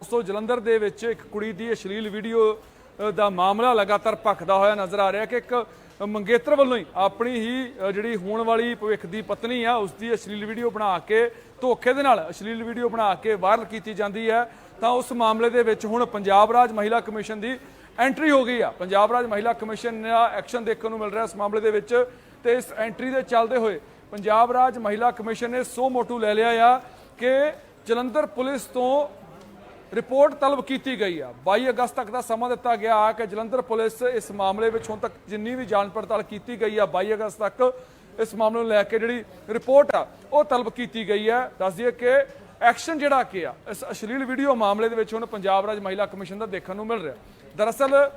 ਦੋਸਤੋ ਜਲੰਧਰ ਦੇ ਵਿੱਚ ਇੱਕ ਕੁੜੀ ਦੀ ਅਸ਼ਲੀਲ ਵੀਡੀਓ ਦਾ ਮਾਮਲਾ ਲਗਾਤਾਰ ਭਖਦਾ ਹੋਇਆ ਨਜ਼ਰ ਆ ਰਿਹਾ ਕਿ ਇੱਕ ਮੰਗੇਤਰ ਵੱਲੋਂ ਹੀ ਆਪਣੀ ਹੀ ਜਿਹੜੀ ਹੋਣ ਵਾਲੀ ਭਵਿੱਖ ਦੀ ਪਤਨੀ ਆ, ਉਸ ਦੀ ਅਸ਼ਲੀਲ ਵੀਡੀਓ ਬਣਾ ਕੇ, ਧੋਖੇ ਦੇ ਨਾਲ ਅਸ਼ਲੀਲ ਵੀਡੀਓ ਬਣਾ ਕੇ ਵਾਇਰਲ ਕੀਤੀ ਜਾਂਦੀ ਹੈ। ਤਾਂ ਉਸ ਮਾਮਲੇ ਦੇ ਵਿੱਚ ਹੁਣ ਪੰਜਾਬ ਰਾਜ ਮਹਿਲਾ ਕਮਿਸ਼ਨ ਦੀ ਐਂਟਰੀ ਹੋ ਗਈ ਆ। ਪੰਜਾਬ ਰਾਜ ਮਹਿਲਾ ਕਮਿਸ਼ਨ ਦਾ ਐਕਸ਼ਨ ਦੇਖਣ ਨੂੰ ਮਿਲ ਰਿਹਾ ਇਸ ਮਾਮਲੇ ਦੇ ਵਿੱਚ ਤੇ ਇਸ ਐਂਟਰੀ ਦੇ ਚੱਲਦੇ ਹੋਏ ਪੰਜਾਬ ਰਾਜ ਮਹਿਲਾ ਕਮਿਸ਼ਨ ਨੇ ਸੋ ਮੋਟੂ ਲੈ ਲਿਆ ਆ ਕਿ ਜਲੰਧਰ ਪੁਲਿਸ ਤੋਂ ਰਿਪੋਰਟ ਤਲਬ ਕੀਤੀ ਗਈ ਆ। 22 ਅਗਸਤ ਤੱਕ ਦਾ ਸਮਾਂ ਦਿੱਤਾ ਗਿਆ ਆ ਕਿ ਜਲੰਧਰ ਪੁਲਿਸ ਇਸ ਮਾਮਲੇ ਵਿੱਚ ਹੁਣ ਤੱਕ ਜਿੰਨੀ ਵੀ ਜਾਂਚ ਪੜਤਾਲ ਕੀਤੀ ਗਈ ਆ 22 ਅਗਸਤ ਤੱਕ ਇਸ ਮਾਮਲੇ ਨੂੰ ਲੈ ਕੇ ਜਿਹੜੀ ਰਿਪੋਰਟ ਆ, ਉਹ ਤਲਬ ਕੀਤੀ ਗਈ ਹੈ ਦੱਸ ਦਈਏ ਕਿ ਐਕਸ਼ਨ ਜਿਹੜਾ ਕਿ ਆ, ਇਸ ਅਸ਼ਲੀਲ ਵੀਡੀਓ ਮਾਮਲੇ ਦੇ ਵਿੱਚ ਹੁਣ ਪੰਜਾਬ ਰਾਜ ਮਹਿਲਾ ਕਮਿਸ਼ਨ ਦਾ ਦੇਖਣ ਨੂੰ ਮਿਲ ਰਿਹਾ। ਦਰਅਸਲ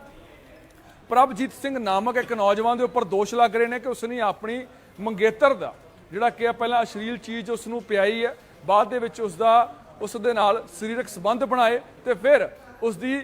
ਪ੍ਰਭਜੀਤ ਸਿੰਘ ਨਾਮਕ ਇੱਕ ਨੌਜਵਾਨ ਦੇ ਉੱਪਰ ਦੋਸ਼ ਲੱਗ ਰਹੇ ਨੇ ਕਿ ਉਸਨੇ ਆਪਣੀ ਮੰਗੇਤਰ ਦਾ ਜਿਹੜਾ ਕਿ ਆ, ਪਹਿਲਾਂ ਅਸ਼ਲੀਲ ਚੀਜ਼ ਉਸ ਨੂੰ ਪਿਆਈ ਹੈ ਬਾਅਦ ਦੇ ਵਿੱਚ ਉਸ ਦਾ ਉਸ ਦੇ ਨਾਲ ਸਰੀਰਕ ਸੰਬੰਧ ਬਣਾਏ ਤੇ ਫਿਰ ਉਸ ਦੀ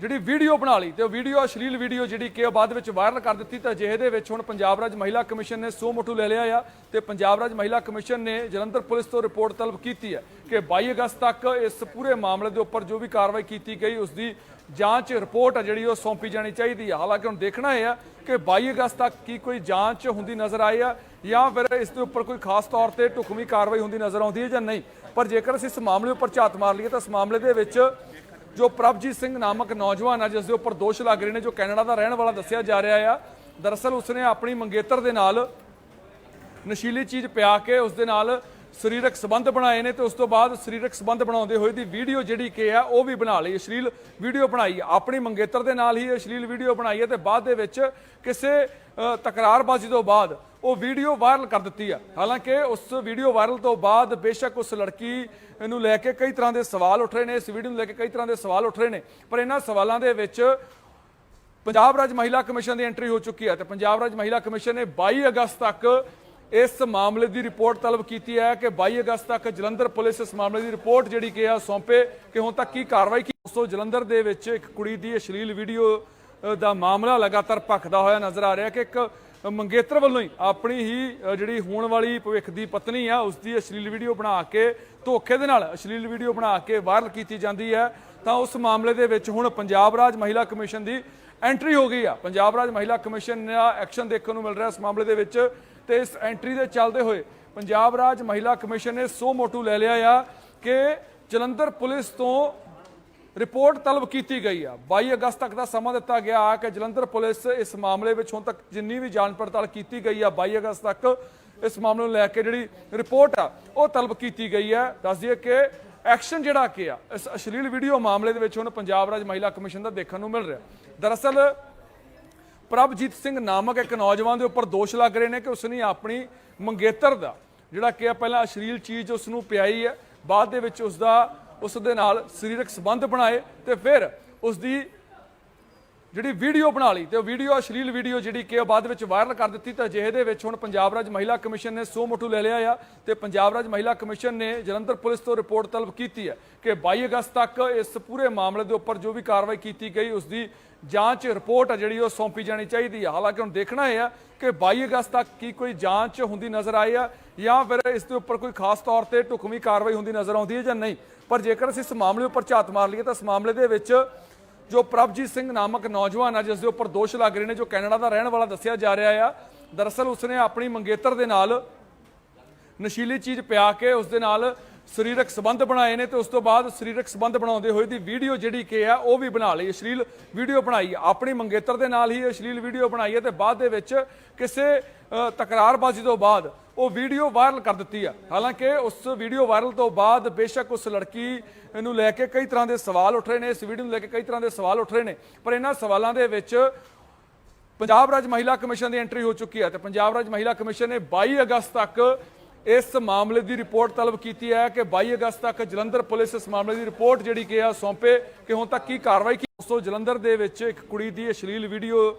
ਜਿਹੜੀ ਵੀਡੀਓ ਬਣਾ ਲਈ ਤੇ ਉਹ ਵੀਡੀਓ ਅਸ਼ਲੀਲ ਵੀਡੀਓ ਜਿਹੜੀ ਕਿ ਉਹ ਬਾਅਦ ਵਿੱਚ ਵਾਇਰਲ ਕਰ ਦਿੱਤੀ ਤਾਂ ਅਜਿਹੇ ਦੇ ਵਿੱਚ ਹੁਣ ਪੰਜਾਬ ਰਾਜ ਮਹਿਲਾ ਕਮਿਸ਼ਨ ਨੇ ਸੋ ਮੋਟੂ ਲੈ ਲਿਆ ਆ ਤੇ ਪੰਜਾਬ ਰਾਜ ਮਹਿਲਾ ਕਮਿਸ਼ਨ ਨੇ ਜਲੰਧਰ ਪੁਲਿਸ ਤੋਂ ਰਿਪੋਰਟ ਤਲਬ ਕੀਤੀ ਹੈ ਕਿ 22 ਅਗਸਤ ਤੱਕ ਇਸ ਪੂਰੇ ਮਾਮਲੇ ਦੇ ਉੱਪਰ ਜੋ ਵੀ ਕਾਰਵਾਈ ਕੀਤੀ ਗਈ, ਉਸ ਦੀ ਜਾਂਚ ਰਿਪੋਰਟ ਆ ਜਿਹੜੀ ਉਹ ਸੌਂਪੀ ਜਾਣੀ ਚਾਹੀਦੀ ਹੈ ਹਾਲਾਂਕਿ ਹੁਣ ਦੇਖਣਾ ਇਹ ਆ ਕਿ 22 ਅਗਸਤ ਤੱਕ ਕੀ ਕੋਈ ਜਾਂਚ ਹੁੰਦੀ ਨਜ਼ਰ ਆਈ ਆ ਜਾਂ ਫਿਰ ਇਸ ਦੇ ਉੱਪਰ ਕੋਈ ਖਾਸ ਤੌਰ ਤੇ ਢੁਕਵੀਂ ਕਾਰਵਾਈ ਹੁੰਦੀ ਨਜ਼ਰ ਆਉਂਦੀ ਹੈ ਜਾਂ ਨਹੀਂ। ਪਰ ਜੇਕਰ ਅਸੀਂ ਇਸ ਮਾਮਲੇ ਉੱਪਰ ਝਾਤ ਮਾਰ ਲਈਏ ਤਾਂ ਇਸ ਮਾਮਲੇ ਦੇ ਵਿੱਚ ਜੋ ਪ੍ਰਭਜੀਤ ਸਿੰਘ ਨਾਮਕ ਨੌਜਵਾਨ ਆ ਜਿਸ ਦੇ ਉੱਪਰ ਦੋਸ਼ ਲੱਗ ਰਹੇ ਨੇ, ਜੋ ਕੈਨੇਡਾ ਦਾ ਰਹਿਣ ਵਾਲਾ ਦੱਸਿਆ ਜਾ ਰਿਹਾ ਆ। ਦਰਅਸਲ ਉਸਨੇ ਆਪਣੀ ਮੰਗੇਤਰ ਦੇ ਨਾਲ ਨਸ਼ੀਲੀ ਚੀਜ਼ ਪਿਆ ਕੇ ਉਸ ਦੇ ਨਾਲ ਸਰੀਰਕ ਸੰਬੰਧ ਬਣਾਏ ਨੇ ਤੇ ਉਸ ਤੋਂ ਬਾਅਦ ਸਰੀਰਕ ਸੰਬੰਧ ਬਣਾਉਂਦੇ ਹੋਏ ਦੀ ਵੀਡੀਓ ਜਿਹੜੀ ਕਿ ਆ, ਉਹ ਵੀ ਬਣਾ ਲਈ। ਅਸ਼ਲੀਲ ਵੀਡੀਓ ਬਣਾਈ ਆਪਣੀ ਮੰਗੇਤਰ ਦੇ ਨਾਲ ਹੀ ਅਸ਼ਲੀਲ ਵੀਡੀਓ ਬਣਾਈ ਹੈ ਤੇ ਬਾਅਦ ਦੇ ਵਿੱਚ ਕਿਸੇ ਤਕਰਾਰਬਾਜ਼ੀ ਤੋਂ ਬਾਅਦ ਉਹ ਵੀਡੀਓ ਵਾਇਰਲ ਕਰ ਦਿੱਤੀ ਆ। ਹਾਲਾਂਕਿ ਉਸ ਵੀਡੀਓ ਵਾਇਰਲ ਤੋਂ ਬਾਅਦ ਬੇਸ਼ੱਕ ਉਸ ਲੜਕੀ ਨੂੰ ਲੈ ਕੇ ਕਈ ਤਰ੍ਹਾਂ ਦੇ ਸਵਾਲ ਉੱਠ ਰਹੇ ਨੇ, ਇਸ ਵੀਡੀਓ ਨੂੰ ਲੈ ਕੇ ਕਈ ਤਰ੍ਹਾਂ ਦੇ ਸਵਾਲ ਉੱਠ ਰਹੇ ਨੇ, ਪਰ ਇਹਨਾਂ ਸਵਾਲਾਂ ਦੇ ਵਿੱਚ ਪੰਜਾਬ ਰਾਜ ਮਹਿਲਾ ਕਮਿਸ਼ਨ ਦੀ ਐਂਟਰੀ ਹੋ ਚੁੱਕੀ ਹੈ ਤੇ ਪੰਜਾਬ ਰਾਜ ਮਹਿਲਾ ਕਮਿਸ਼ਨ ਨੇ 22 ਅਗਸਤ ਤੱਕ ਇਸ ਮਾਮਲੇ ਦੀ ਰਿਪੋਰਟ ਤਲਬ ਕੀਤੀ ਹੈ ਕਿ 22 ਅਗਸਤ ਤੱਕ ਜਲੰਧਰ ਪੁਲਿਸ ਇਸ ਮਾਮਲੇ ਦੀ ਰਿਪੋਰਟ ਜਿਹੜੀ ਕਿ ਆ ਸੌਂਪੇ ਕਿ ਹੁਣ ਤੱਕ ਕੀ ਕਾਰਵਾਈ ਕੀ ਦੋਸਤੋ ਜਲੰਧਰ ਦੇ ਵਿੱਚ ਇੱਕ ਕੁੜੀ ਦੀ ਅਸ਼ਲੀਲ ਵੀਡੀਓ ਦਾ ਮਾਮਲਾ ਲਗਾਤਾਰ ਭਖਦਾ ਹੋਇਆ ਨਜ਼ਰ ਆ ਰਿਹਾ ਕਿ ਇੱਕ ਮੰਗੇਤਰ ਵੱਲੋਂ ਹੀ ਆਪਣੀ ਹੀ ਜਿਹੜੀ ਹੋਣ ਵਾਲੀ ਭਵਿੱਖ ਦੀ ਪਤਨੀ ਆ, ਉਸ ਦੀ ਅਸ਼ਲੀਲ ਵੀਡੀਓ ਬਣਾ ਕੇ, ਧੋਖੇ ਦੇ ਨਾਲ ਅਸ਼ਲੀਲ ਵੀਡੀਓ ਬਣਾ ਕੇ ਵਾਇਰਲ ਕੀਤੀ ਜਾਂਦੀ ਹੈ। ਤਾਂ ਉਸ ਮਾਮਲੇ ਦੇ ਵਿੱਚ ਹੁਣ ਪੰਜਾਬ ਰਾਜ ਮਹਿਲਾ ਕਮਿਸ਼ਨ ਦੀ ਐਂਟਰੀ ਹੋ ਗਈ ਆ। ਪੰਜਾਬ ਰਾਜ ਮਹਿਲਾ ਕਮਿਸ਼ਨ ਦਾ ਐਕਸ਼ਨ ਦੇਖਣ ਨੂੰ ਮਿਲ ਰਿਹਾ ਇਸ ਮਾਮਲੇ ਦੇ ਵਿੱਚ ਤੇ ਇਸ ਐਂਟਰੀ ਦੇ ਚੱਲਦੇ ਹੋਏ ਪੰਜਾਬ ਰਾਜ ਮਹਿਲਾ ਕਮਿਸ਼ਨ ਨੇ ਸੋ ਮੋਟੂ ਲੈ ਲਿਆ ਆ ਕਿ ਜਲੰਧਰ ਪੁਲਿਸ ਤੋਂ ਰਿਪੋਰਟ ਤਲਬ ਕੀਤੀ ਗਈ ਆ। 22 ਅਗਸਤ ਤੱਕ ਦਾ ਸਮਾਂ ਦਿੱਤਾ ਗਿਆ ਆ ਕਿ ਜਲੰਧਰ ਪੁਲਿਸ ਇਸ ਮਾਮਲੇ ਵਿੱਚ ਹੁਣ ਤੱਕ ਜਿੰਨੀ ਵੀ ਜਾਂਚ ਪੜਤਾਲ ਕੀਤੀ ਗਈ ਆ 22 ਅਗਸਤ ਤੱਕ ਇਸ ਮਾਮਲੇ ਨੂੰ ਲੈ ਕੇ ਜਿਹੜੀ ਰਿਪੋਰਟ ਆ, ਉਹ ਤਲਬ ਕੀਤੀ ਗਈ ਹੈ ਦੱਸ ਦਈਏ ਕਿ ਐਕਸ਼ਨ ਜਿਹੜਾ ਕਿ ਆ, ਇਸ ਅਸ਼ਲੀਲ ਵੀਡੀਓ ਮਾਮਲੇ ਦੇ ਵਿੱਚ ਹੁਣ ਪੰਜਾਬ ਰਾਜ ਮਹਿਲਾ ਕਮਿਸ਼ਨ ਦਾ ਦੇਖਣ ਨੂੰ ਮਿਲ ਰਿਹਾ। ਦਰਅਸਲ ਪ੍ਰਭਜੀਤ ਸਿੰਘ ਨਾਮਕ ਇੱਕ ਨੌਜਵਾਨ ਦੇ ਉੱਪਰ ਦੋਸ਼ ਲੱਗ ਰਹੇ ਨੇ ਕਿ ਉਸਨੇ ਆਪਣੀ ਮੰਗੇਤਰ ਦਾ ਜਿਹੜਾ ਕਿ ਆ, ਪਹਿਲਾਂ ਅਸ਼ਲੀਲ ਚੀਜ਼ ਉਸ ਨੂੰ ਪਿਆਈ ਹੈ ਬਾਅਦ ਦੇ ਵਿੱਚ ਉਸ ਦਾ ਉਸ ਦੇ ਨਾਲ ਸਰੀਰਕ ਸੰਬੰਧ ਬਣਾਏ ਤੇ ਫਿਰ ਉਸ ਦੀ ਜਿਹੜੀ ਵੀਡੀਓ ਬਣਾ ਲਈ ਤੇ ਉਹ ਵੀਡੀਓ ਅਸ਼ਲੀਲ ਵੀਡੀਓ ਜਿਹੜੀ ਕਿ ਉਹ ਬਾਅਦ ਵਿੱਚ ਵਾਇਰਲ ਕਰ ਦਿੱਤੀ ਤਾਂ ਅਜਿਹੇ ਦੇ ਵਿੱਚ ਹੁਣ ਪੰਜਾਬ ਰਾਜ ਮਹਿਲਾ ਕਮਿਸ਼ਨ ਨੇ ਸੋ ਮੋਟੂ ਲੈ ਲਿਆ ਆ ਤੇ ਪੰਜਾਬ ਰਾਜ ਮਹਿਲਾ ਕਮਿਸ਼ਨ ਨੇ ਜਲੰਧਰ ਪੁਲਿਸ ਤੋਂ ਰਿਪੋਰਟ ਤਲਬ ਕੀਤੀ ਹੈ ਕਿ 22 ਅਗਸਤ ਤੱਕ ਇਸ ਪੂਰੇ ਮਾਮਲੇ ਦੇ ਉੱਪਰ ਜੋ ਵੀ ਕਾਰਵਾਈ ਕੀਤੀ ਗਈ, ਉਸ ਦੀ ਜਾਂਚ ਰਿਪੋਰਟ ਆ ਜਿਹੜੀ ਉਹ ਸੌਂਪੀ ਜਾਣੀ ਚਾਹੀਦੀ ਹੈ। ਹਾਲਾਂਕਿ ਹੁਣ ਦੇਖਣਾ ਇਹ ਆ ਕਿ 22 ਅਗਸਤ ਤੱਕ ਕੀ ਕੋਈ ਜਾਂਚ ਹੁੰਦੀ ਨਜ਼ਰ ਆਈ ਆ ਜਾਂ ਫਿਰ ਇਸ ਦੇ ਉੱਪਰ ਕੋਈ ਖਾਸ ਤੌਰ ਤੇ ਢੁਕਵੀਂ ਕਾਰਵਾਈ ਹੁੰਦੀ ਨਜ਼ਰ ਆਉਂਦੀ ਹੈ ਜਾਂ ਨਹੀਂ। ਪਰ ਜੇਕਰ ਅਸੀਂ ਇਸ ਮਾਮਲੇ ਉੱਪਰ ਝਾਤ ਮਾਰ ਲਈਏ ਤਾਂ ਇਸ ਮਾਮਲੇ ਦੇ ਵਿੱਚ ਜੋ ਪ੍ਰਭਜੀਤ ਸਿੰਘ ਨਾਮਕ ਨੌਜਵਾਨ ਆ ਜਿਸ ਦੇ ਉੱਪਰ ਦੋਸ਼ ਲੱਗ ਰਹੇ ਨੇ, ਜੋ ਕੈਨੇਡਾ ਦਾ ਰਹਿਣ ਵਾਲਾ ਦੱਸਿਆ ਜਾ ਰਿਹਾ ਆ। ਦਰਅਸਲ ਉਸਨੇ ਆਪਣੀ ਮੰਗੇਤਰ ਦੇ ਨਾਲ ਨਸ਼ੀਲੀ ਚੀਜ਼ ਪਿਆ ਕੇ ਉਸ ਦੇ ਨਾਲ ਸਰੀਰਕ ਸੰਬੰਧ ਬਣਾਏ ਨੇ ਤੇ ਉਸ ਤੋਂ ਬਾਅਦ ਸਰੀਰਕ ਸੰਬੰਧ ਬਣਾਉਂਦੇ ਹੋਏ ਦੀ ਵੀਡੀਓ ਜਿਹੜੀ ਕਿ ਆ, ਉਹ ਵੀ ਬਣਾ ਲਈ। ਅਸ਼ਲੀਲ ਵੀਡੀਓ ਬਣਾਈ। ਆਪਣੀ ਮੰਗੇਤਰ ਦੇ ਨਾਲ ਹੀ ਅਸ਼ਲੀਲ ਵੀਡੀਓ ਬਣਾਈ ਹੈ ਤੇ ਬਾਅਦ ਦੇ ਵਿੱਚ ਕਿਸੇ ਤਕਰਾਰਬਾਜ਼ੀ ਤੋਂ ਬਾਅਦ ਉਹ ਵੀਡੀਓ ਵਾਇਰਲ ਕਰ ਦਿੱਤੀ ਆ। ਹਾਲਾਂਕਿ ਉਸ ਵੀਡੀਓ ਵਾਇਰਲ ਤੋਂ ਬਾਅਦ ਬੇਸ਼ੱਕ ਉਸ ਲੜਕੀ ਨੂੰ ਲੈ ਕੇ ਕਈ ਤਰ੍ਹਾਂ ਦੇ ਸਵਾਲ ਉੱਠ ਰਹੇ ਨੇ, ਇਸ ਵੀਡੀਓ ਨੂੰ ਲੈ ਕੇ ਕਈ ਤਰ੍ਹਾਂ ਦੇ ਸਵਾਲ ਉੱਠ ਰਹੇ ਨੇ, ਪਰ ਇਹਨਾਂ ਸਵਾਲਾਂ ਦੇ ਵਿੱਚ ਪੰਜਾਬ ਰਾਜ ਮਹਿਲਾ ਕਮਿਸ਼ਨ ਦੀ ਐਂਟਰੀ ਹੋ ਚੁੱਕੀ ਹੈ ਤੇ ਪੰਜਾਬ ਰਾਜ ਮਹਿਲਾ ਕਮਿਸ਼ਨ ਨੇ 22 ਅਗਸਤ ਤੱਕ ਇਸ ਮਾਮਲੇ ਦੀ ਰਿਪੋਰਟ ਤਲਬ ਕੀਤੀ ਹੈ ਕਿ 22 ਅਗਸਤ ਤੱਕ ਜਲੰਧਰ ਪੁਲਿਸ ਇਸ ਮਾਮਲੇ ਦੀ ਰਿਪੋਰਟ ਜਿਹੜੀ ਕਿ ਆ ਸੌਂਪੇ ਕਿ ਹੁਣ ਤੱਕ ਕੀ ਕਾਰਵਾਈ ਕੀਤੀ ਉਸ ਤੋਂ ਜਲੰਧਰ ਦੇ ਵਿੱਚ ਇੱਕ ਕੁੜੀ ਦੀ ਅਸ਼ਲੀਲ ਵੀਡੀਓ